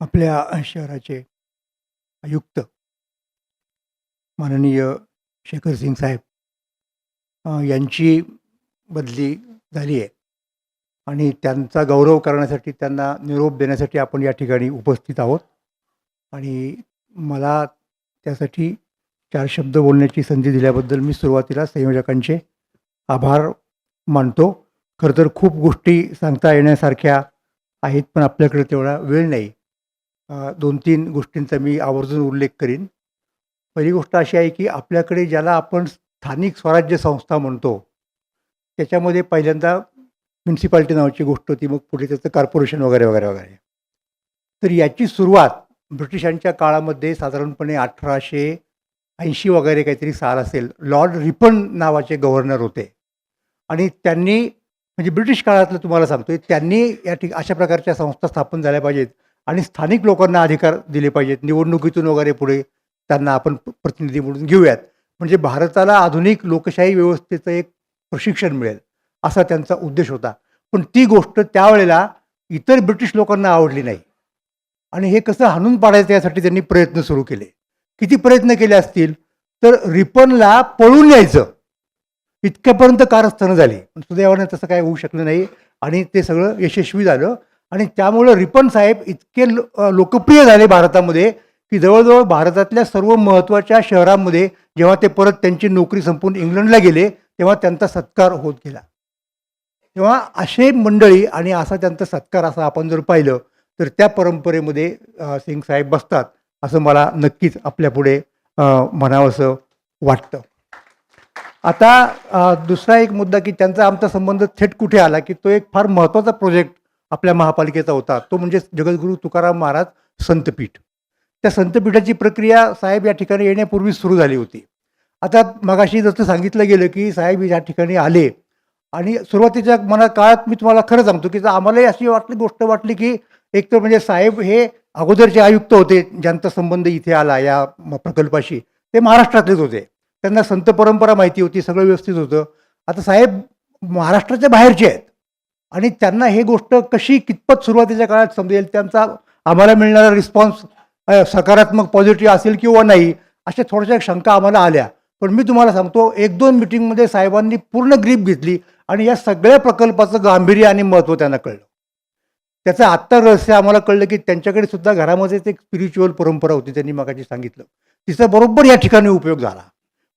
आपल्या शहराचे आयुक्त माननीय शेखर सिंग साहेब यांची बदली झाली आहे. आणि त्यांचा गौरव करण्यासाठी त्यांना निरोप देण्यासाठी आपण या ठिकाणी उपस्थित आहोत. आणि मला त्यासाठी चार शब्द बोलण्याची संधी दिल्याबद्दल मी सुरुवातीला संयोजकांचे आभार मानतो. खरं तर खूप गोष्टी सांगता येण्यासारख्या आहेत पण आपल्याकडे तेवढा वेळ नाही. दोन तीन गोष्टींचा मी आवर्जून उल्लेख करीन. पहिली गोष्ट अशी आहे की आपल्याकडे ज्याला आपण स्थानिक स्वराज्य संस्था म्हणतो त्याच्यामध्ये पहिल्यांदा म्युन्सिपाल्टी नावाची गोष्ट होती मग पुढे त्याचं कॉर्पोरेशन वगैरे वगैरे वगैरे. तर याची सुरुवात ब्रिटिशांच्या काळामध्ये साधारणपणे अठराशे ऐंशी वगैरे काहीतरी साल असेल लॉर्ड रिपन नावाचे गव्हर्नर होते. आणि त्यांनी म्हणजे ब्रिटिश काळातलं तुम्हाला सांगतोय त्यांनी या ठिक अशा प्रकारच्या संस्था स्थापन झाल्या पाहिजेत. आणि स्थानिक लोकांना अधिकार दिले पाहिजेत. निवडणुकीतून वगैरे पुढे त्यांना आपण प्रतिनिधी म्हणून घेऊयात. म्हणजे भारताला आधुनिक लोकशाही व्यवस्थेचं एक प्रशिक्षण मिळेल असा त्यांचा उद्देश होता. पण ती गोष्ट त्यावेळेला इतर ब्रिटिश लोकांना आवडली नाही. आणि हे कसं हाणून पाडायचं यासाठी त्यांनी प्रयत्न सुरू केले. किती प्रयत्न केले असतील तर रिपनला पळून यायचं इतक्यापर्यंत कारस्थानं झाली. पण सुदैवाने तसं काय होऊ शकलं नाही. आणि ते सगळं यशस्वी झालं. आणि त्यामुळं रिपन साहेब इतके लोकप्रिय झाले भारतामध्ये की जवळजवळ भारतातल्या सर्व महत्त्वाच्या शहरांमध्ये जेव्हा ते परत त्यांची नोकरी संपून इंग्लंडला गेले तेव्हा त्यांचा सत्कार होत गेला. तेव्हा असे मंडळी आणि असा त्यांचा सत्कार असा आपण जर पाहिलं तर त्या परंपरेमध्ये सिंग साहेब बसतात असं मला नक्कीच आपल्यापुढे म्हणावंसं वाटतं. आता दुसरा एक मुद्दा की त्यांचा आमचा संबंध थेट कुठे आला की तो एक फार महत्त्वाचा प्रोजेक्ट आपल्या महापालिकेचा होता. तो म्हणजे जगद्गुरू तुकाराम महाराज संतपीठ. त्या संतपीठाची प्रक्रिया साहेब या ठिकाणी येण्यापूर्वी सुरू झाली होती. आता मगाशी जसं सांगितलं गेलं की साहेब या ठिकाणी आले. आणि सुरुवातीच्या मना काळात मी तुम्हाला खरं सांगतो की आम्हालाही अशी वाटली गोष्ट वाटली की एक तर म्हणजे साहेब हे अगोदरचे आयुक्त होते ज्यांचा संबंध इथे आला या प्रकल्पाशी. ते महाराष्ट्रातलेच होते. त्यांना संत परंपरा माहिती होती सगळं व्यवस्थित होतं. आता साहेब महाराष्ट्राच्या बाहेरचे आहेत. आणि त्यांना हे गोष्ट कशी कितपत सुरुवातीच्या काळात समजेल त्यांचा आम्हाला मिळणारा रिस्पॉन्स सकारात्मक पॉझिटिव्ह असेल किंवा नाही अशा थोड्याशा शंका आम्हाला आल्या. पण मी तुम्हाला सांगतो एक दोन मिटिंगमध्ये साहेबांनी पूर्ण ग्रीप घेतली आणि या सगळ्या प्रकल्पाचं गांभीर्य आणि महत्त्व त्यांना कळलं. त्याचं आत्ता रहस्य आम्हाला कळलं की त्यांच्याकडे सुद्धा घरामध्येच एक स्पिरिच्युअल परंपरा होती त्यांनी मगाशी सांगितलं. तिचा बरोबर या ठिकाणी उपयोग झाला.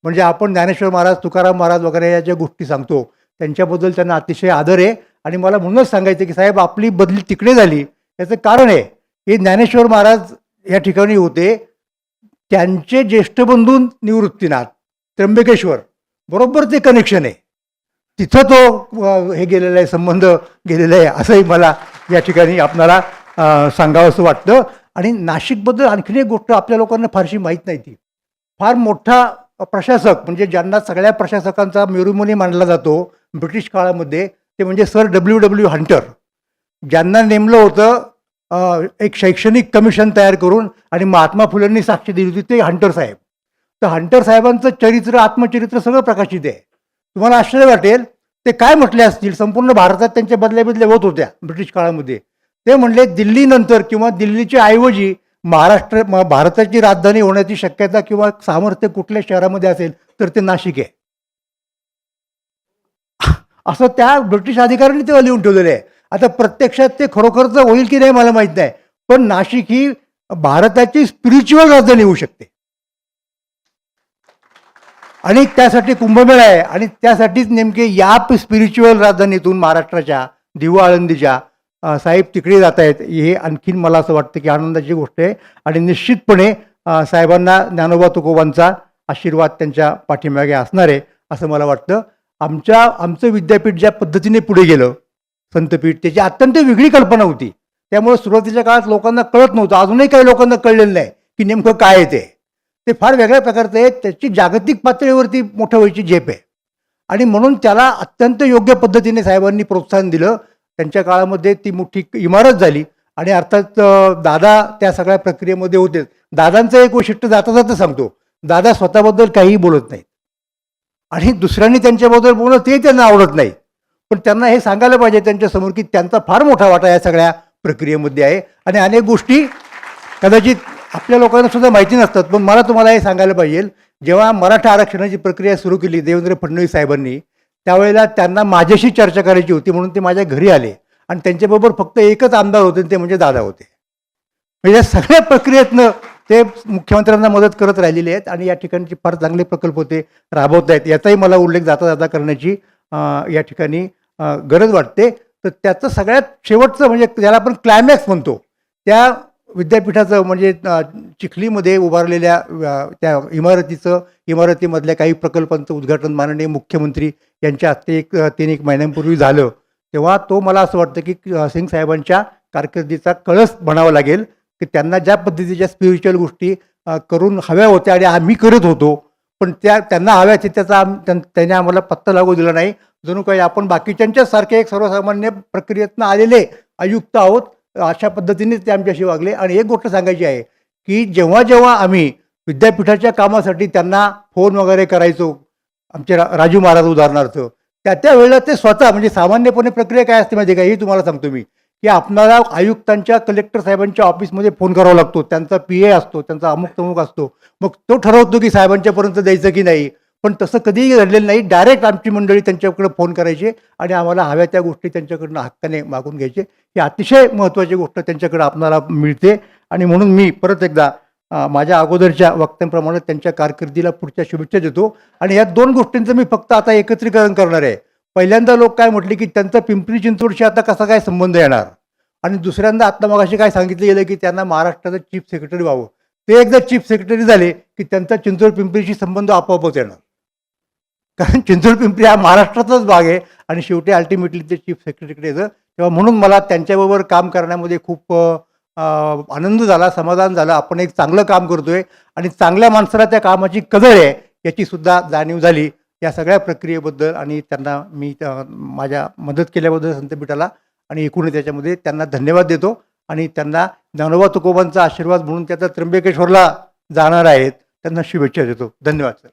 म्हणजे आपण ज्ञानेश्वर महाराज तुकाराम महाराज वगैरे या ज्या गोष्टी सांगतो त्यांच्याबद्दल त्यांना अतिशय आदर आहे. आणि मला म्हणूनच सांगायचं की साहेब आपली बदली तिकडे झाली. याचं कारण आहे की ज्ञानेश्वर महाराज या ठिकाणी होते. त्यांचे ज्येष्ठ बंधू निवृत्तीनाथ त्र्यंबकेश्वर. बरोबर ते कनेक्शन आहे. तिथं तो हे गेलेला आहे संबंध गेलेला आहे असंही मला या ठिकाणी आपणाला सांगावं सांगावंसं वाटतं. आणि नाशिकबद्दल आणखीन एक गोष्ट आपल्या लोकांना फारशी माहीत नाही ती. फार मोठा प्रशासक म्हणजे ज्यांना सगळ्या प्रशासकांचा मेरुमुनी मानला जातो ब्रिटिश काळामध्ये ते म्हणजे सर डब्ल्यू डब्ल्यू हंटर. ज्यांना नेमलं होतं एक शैक्षणिक कमिशन तयार करून आणि महात्मा फुलेंनी साक्ष दिली होती ते हंटर साहेब. तर हंटर साहेबांचं चरित्र आत्मचरित्र सगळं प्रकाशित आहे. तुम्हाला आश्चर्य वाटेल ते काय म्हटले असतील? संपूर्ण भारतात त्यांच्या बदल्या बदल्या होत होत्या ब्रिटिश काळामध्ये. ते म्हणले दिल्लीनंतर किंवा दिल्लीच्या ऐवजी महाराष्ट्र भारताची राजधानी होण्याची शक्यता किंवा सामर्थ्य कुठल्या शहरामध्ये असेल तर ते नाशिक आहे. असं त्या ब्रिटिश अधिकाऱ्यांनी तेव्हा लिहून ठेवलेलं आहे. आता प्रत्यक्षात ते खरोखरच होईल की नाही मला माहीत नाही. पण नाशिक ही भारताची स्पिरिच्युअल राजधानी होऊ शकते. आणि त्यासाठी कुंभमेळा आहे. आणि त्यासाठीच नेमके या स्पिरिच्युअल राजधानीतून महाराष्ट्राच्या दिवा आळंदीच्या साहेब तिकडे जात आहेत. हे आणखीन मला असं वाटतं की आनंदाची गोष्ट आहे. आणि निश्चितपणे साहेबांना ज्ञानोबा तुकोबांचा आशीर्वाद त्यांच्या पाठीमागे असणार आहे असं मला वाटतं. आमच्या आमचं विद्यापीठ ज्या पद्धतीने पुढे गेलं संतपीठ त्याची अत्यंत वेगळी कल्पना होती. त्यामुळे सुरुवातीच्या काळात लोकांना कळत नव्हतं अजूनही काही लोकांना कळलेलं नाही की नेमकं काय आहे ते. ते फार वेगळ्या प्रकारचं आहे त्याची जागतिक पातळीवरती मोठं व्हायची झेप आहे. आणि म्हणून त्याला अत्यंत योग्य पद्धतीने साहेबांनी प्रोत्साहन दिलं. त्यांच्या काळामध्ये ती मोठी इमारत झाली. आणि अर्थात दादा त्या सगळ्या प्रक्रियेमध्ये होते. दादांचं एक वैशिष्ट्य जाता जाता सांगतो. दादा स्वतःबद्दल काहीही बोलत नाहीत. आणि दुसऱ्यांनी त्यांच्याबद्दल बोलणं ते त्यांना आवडत नाही. पण त्यांना हे सांगायला पाहिजे त्यांच्यासमोर की त्यांचा फार मोठा वाटा या सगळ्या प्रक्रियेमध्ये आहे. आणि अनेक गोष्टी कदाचित आपल्या लोकांना सुद्धा माहिती नसतात पण मला तुम्हाला हे सांगायला पाहिजे जेव्हा मराठा आरक्षणाची प्रक्रिया सुरू केली देवेंद्र फडणवीस साहेबांनी त्यावेळेला त्यांना माझ्याशी चर्चा करायची होती म्हणून ते माझ्या घरी आले. आणि त्यांच्याबरोबर फक्त एकच आमदार होते आणि ते म्हणजे दादा होते. म्हणजे या सगळ्या प्रक्रियेतनं ते मुख्यमंत्र्यांना मदत करत राहिलेले आहेत आणि या ठिकाणचे फार चांगले प्रकल्प होते राबवत आहेत. याचाही मला उल्लेख जाता जाता करण्याची या ठिकाणी गरज वाटते. तर त्याचं सगळ्यात शेवटचं म्हणजे ज्याला आपण क्लायमॅक्स म्हणतो त्या विद्यापीठाचं म्हणजे चिखलीमध्ये उभारलेल्या त्या इमारतीचं इमारतीमधल्या काही प्रकल्पांचं उद्घाटन माननीय मुख्यमंत्री यांच्या हस्ते एक तीन एक महिन्यांपूर्वी झालं. तेव्हा तो मला असं वाटतं की सिंग साहेबांच्या कारकिर्दीचा कळस म्हणावा लागेल. की त्यांना ज्या पद्धतीच्या स्पिरिच्युअल गोष्टी करून हव्या होत्या आणि आम्ही करत होतो पण त्या त्यांना हव्या ते त्याचा आम- त्यां- त्याने आम्हाला पत्ता लागू दिला नाही. जणू काही आपण बाकीच्यांच्यासारखे एक सर्वसामान्य प्रक्रियेतनं आलेले आयुक्त आहोत अशा पद्धतीने ते आमच्याशी वागले. आणि एक गोष्ट सांगायची आहे की जेव्हा जेव्हा आम्ही विद्यापीठाच्या कामासाठी त्यांना फोन वगैरे करायचो आमचे रा राजू महाराज उदाहरणार्थ त्या त्या वेळेला ते स्वतः म्हणजे सामान्यपणे प्रक्रिया काय असते माहिती का? हे तुम्हाला सांगतो मी. की आपणाला आयुक्तांच्या कलेक्टर साहेबांच्या ऑफिसमध्ये फोन करावा लागतो. त्यांचा पी ए असतो त्यांचा अमुक तमुक असतो. मग तो ठरवतो की साहेबांच्यापर्यंत द्यायचं की नाही. पण तसं कधीही घडलेलं नाही. डायरेक्ट आमची मंडळी त्यांच्याकडे फोन करायचे आणि आम्हाला हव्या त्या गोष्टी त्यांच्याकडनं हक्काने मागून घ्यायचे. ही अतिशय महत्त्वाची गोष्ट त्यांच्याकडे आपणाला मिळते. आणि म्हणून मी परत एकदा माझ्या अगोदरच्या वक्त्यांप्रमाणे त्यांच्या कारकिर्दीला पुढच्या शुभेच्छा देतो. आणि या दोन गोष्टींचं मी फक्त आता एकत्रीकरण करणार आहे. पहिल्यांदा लोक काय म्हटले की त्यांचा पिंपरी चिंचवडशी आता कसा काय संबंध येणार? आणि दुसऱ्यांदा आत्ता मगाशी काय सांगितलं गेलं की त्यांना महाराष्ट्राचं चीफ सेक्रेटरी व्हावं. ते एकदा चीफ सेक्रेटरी झाले की त्यांचा चिंचवड पिंपरीशी संबंध आपोआपच येणार. कारण चिंचवड पिंपरी हा महाराष्ट्राचाच भाग आहे आणि शेवटी अल्टिमेटली ते चीफ सेक्रेटरीकडे येतं. तेव्हा म्हणून मला त्यांच्याबरोबर काम करण्यामध्ये खूप आनंद झाला समाधान झालं. आपण एक चांगलं काम करतोय आणि चांगल्या माणसाला त्या कामाची कदर आहे याची सुद्धा जाणीव झाली. या सगळ्या प्रक्रियेबद्दल आणि त्यांना मी त्या- माझ्या मदत केल्याबद्दल संतपीठाला आणि एकूण त्याच्यामध्ये त्यांना धन्यवाद देतो. आणि त्यांना ज्ञानोबा तुकोबांचा आशीर्वाद म्हणून त्याचा त्र्यंबकेश्वरला जाणार आहेत त्यांना शुभेच्छा देतो. धन्यवाद सर.